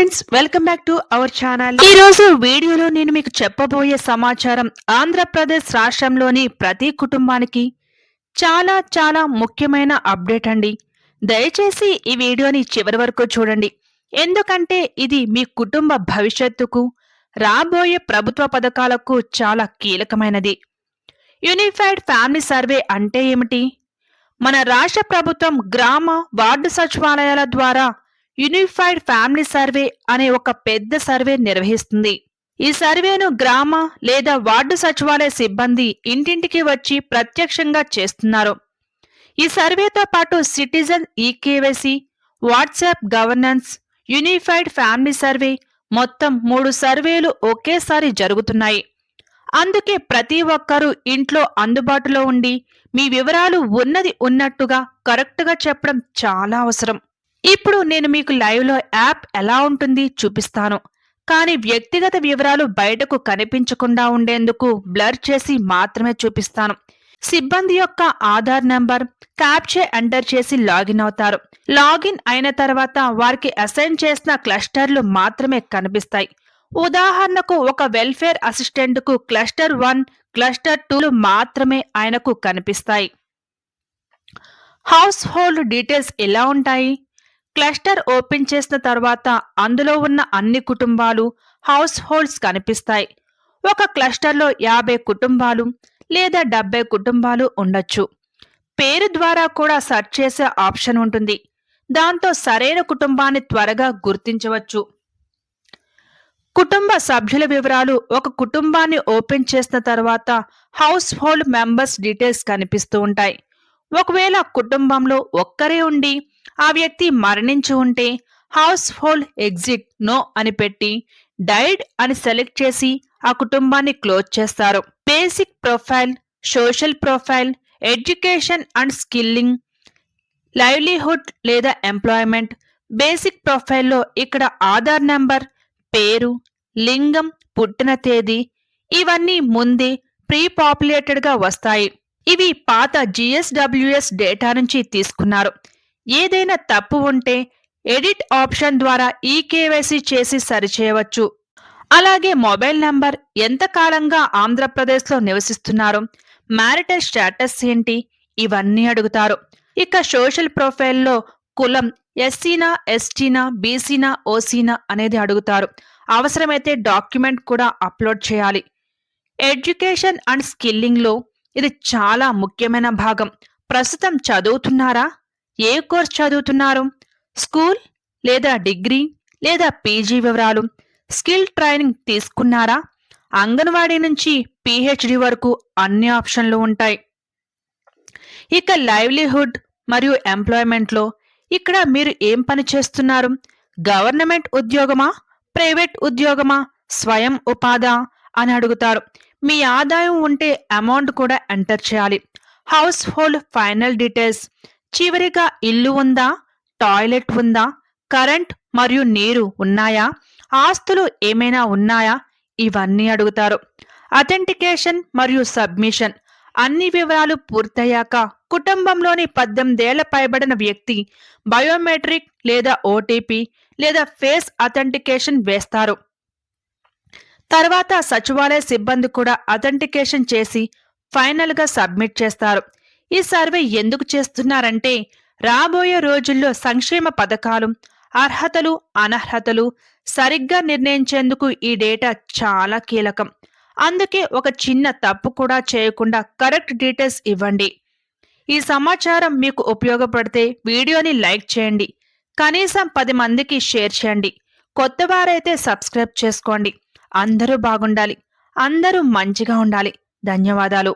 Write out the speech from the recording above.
Friends welcome back to our channel ఈ రోజు వీడియోలో నేను మీకు చెప్పబోయే సమాచారం ఆంధ్రప్రదేశ్ రాష్ట్రంలోని ప్రతి కుటుంబానికి చాలా చాలా ముఖ్యమైన అప్డేట్ అండి. దయచేసి ఈ వీడియోని చివరి వరకు చూడండి. ఎందుకంటే ఇది మీ కుటుంబ భవిష్యత్తుకు రాబోయే ప్రభుత్వ పథకాలకు చాలా కీలకమైనది. యూనిఫైడ్ ఫ్యామిలీ సర్వే అంటే ఏమిటి? మన రాష్ట్ర ప్రభుత్వం గ్రామ వార్డు సచివాలయాల ద్వారా యూనిఫైడ్ ఫ్యామిలీ సర్వే అనే ఒక పెద్ద సర్వే నిర్వహిస్తుంది. ఈ సర్వేను గ్రామ లేదా వార్డు సచివాలయ సిబ్బంది ఇంటింటికి వచ్చి ప్రత్యక్షంగా చేస్తున్నారు. ఈ సర్వేతో పాటు citizen eKYC WhatsApp governance unified family survey మొత్తం మూడు సర్వేలు ఒకేసారి జరుగుతున్నాయి. అందుకే ప్రతి ఒక్కరూ ఇంట్లో అందుబాటులో ఉండి మీ వివరాలు ఉన్నది ఉన్నట్టుగా కరెక్ట్గా చెప్పడం చాలా అవసరం. ఇప్పుడు నేను మీకు లైవ్లో యాప్ ఎలా ఉంటుంది చూపిస్తాను. కానీ వ్యక్తిగత వివరాలు బయటకు కనిపించకుండా ఉండేందుకు బ్లర్ చేసి మాత్రమే చూపిస్తాను. సిబ్బంది యొక్క ఆధార్ నంబర్ క్యాప్చే ఎంటర్ చేసి లాగిన్ అవుతారు. లాగిన్ అయిన తర్వాత వారికి అసైన్ చేసిన క్లస్టర్లు మాత్రమే కనిపిస్తాయి. ఉదాహరణకు ఒక వెల్ఫేర్ అసిస్టెంట్కు క్లస్టర్ వన్ క్లస్టర్ టూలు మాత్రమే ఆయనకు కనిపిస్తాయి. హౌస్ హోల్డ్ డీటెయిల్స్ ఎలా ఉంటాయి? క్లస్టర్ ఓపెన్ చేసిన తర్వాత అందులో ఉన్న అన్ని కుటుంబాలు హౌస్ హోల్డ్స్ కనిపిస్తాయి. ఒక క్లస్టర్లో యాభై కుటుంబాలు లేదా డెబ్బై కుటుంబాలు ఉండొచ్చు. పేరు ద్వారా కూడా సెర్చ్ చేసే ఆప్షన్ ఉంటుంది. దాంతో సరైన కుటుంబాన్ని త్వరగా గుర్తించవచ్చు. కుటుంబ సభ్యుల వివరాలు ఒక కుటుంబాన్ని ఓపెన్ చేసిన తర్వాత హౌస్ హోల్డ్ మెంబర్స్ డీటెయిల్స్ కనిపిస్తూ ఉంటాయి. ఒకవేళ కుటుంబంలో ఒక్కరే ఉండి ఆ వ్యక్తి మరణించి ఉంటే హౌస్ హోల్డ్ ఎగ్జిట్ నో అని పెట్టి డైడ్ అని సెలెక్ట్ చేసి ఆ కుటుంబాన్ని క్లోజ్ చేస్తారు. Basic profile social profile education and skilling livelihood లేదా ఎంప్లాయ్మెంట్. బేసిక్ ప్రొఫైల్లో ఇక్కడ ఆధార్ నెంబర్ పేరు లింగం పుట్టిన తేదీ ఇవన్నీ ముందే ప్రీ పాపులేటెడ్గా వస్తాయి. ఇవి పాత జిఎస్డబ్ల్యూఎస్ డేటా నుంచి తీసుకున్నారు. ఏదైనా తప్పు ఉంటే ఎడిట్ ఆప్షన్ ద్వారా ఈ కేవైసీ చేసి సరిచేయవచ్చు. అలాగే మొబైల్ నంబర్ ఎంతకాలంగా ఆంధ్రప్రదేశ్లో నివసిస్తున్నారు మ్యారిటల్ స్టేటస్ ఏంటి ఇవన్నీ అడుగుతారు. ఇక సోషల్ ప్రొఫైల్లో కులం ఎస్సీనా ఎస్టీనా బీసీనా ఓసీనా అనేది అడుగుతారు. అవసరమైతే డాక్యుమెంట్ కూడా అప్లోడ్ చేయాలి. ఎడ్యుకేషన్ అండ్ స్కిల్లింగ్లో ఇది చాలా ముఖ్యమైన భాగం. ప్రస్తుతం చదువుతున్నారా? ఏ కోర్స్ చదువుతున్నారు? స్కూల్ లేదా డిగ్రీ లేదా పీజీ వివరాలు? స్కిల్ ట్రైనింగ్ తీసుకున్నారా? అంగన్వాడీ నుంచి పిహెచ్డి వరకు అన్ని ఆప్షన్లు ఉంటాయి. ఇక లైవ్లీహుడ్ మరియు ఎంప్లాయ్మెంట్లో ఇక్కడ మీరు ఏం పని చేస్తున్నారు? గవర్నమెంట్ ఉద్యోగమా? ప్రైవేట్ ఉద్యోగమా? స్వయం ఉపాధా? అని అడుగుతారు. మీ ఆదాయం ఉంటే అమౌంట్ కూడా ఎంటర్ చేయాలి. హౌస్ హోల్డ్ ఫైనల్ డీటెయిల్స్ చివరిగా ఇల్లు ఉందా? టాయిలెట్ ఉందా? కరెంట్ మరియు నీరు ఉన్నాయా? ఆస్తులు ఏమైనా ఉన్నాయా? ఇవన్నీ అడుగుతారు. అథెంటికేషన్ మరియు సబ్మిషన్. అన్ని వివరాలు పూర్తయ్యాక కుటుంబంలోని పద్దెనిమిదేళ్ళ పైబడిన వ్యక్తి బయోమెట్రిక్ లేదా ఓటీపీ లేదా ఫేస్ అథెంటికేషన్ వేస్తారు. తర్వాత సచివాలయ సిబ్బంది కూడా అథెంటికేషన్ చేసి ఫైనల్గా సబ్మిట్ చేస్తారు. ఈ సర్వే ఎందుకు చేస్తున్నారంటే రాబోయే రోజుల్లో సంక్షేమ పథకాలు అర్హతలు అనర్హతలు సరిగ్గా నిర్ణయించేందుకు ఈ డేటా చాలా కీలకం. అందుకే ఒక చిన్న తప్పు కూడా చేయకుండా కరెక్ట్ డీటెయిల్స్ ఇవ్వండి. ఈ సమాచారం మీకు ఉపయోగపడితే వీడియోని లైక్ చేయండి. కనీసం పది మందికి షేర్ చేయండి. కొత్త వారైతే సబ్స్క్రైబ్ చేసుకోండి. అందరూ బాగుండాలి. అందరూ మంచిగా ఉండాలి. ధన్యవాదాలు.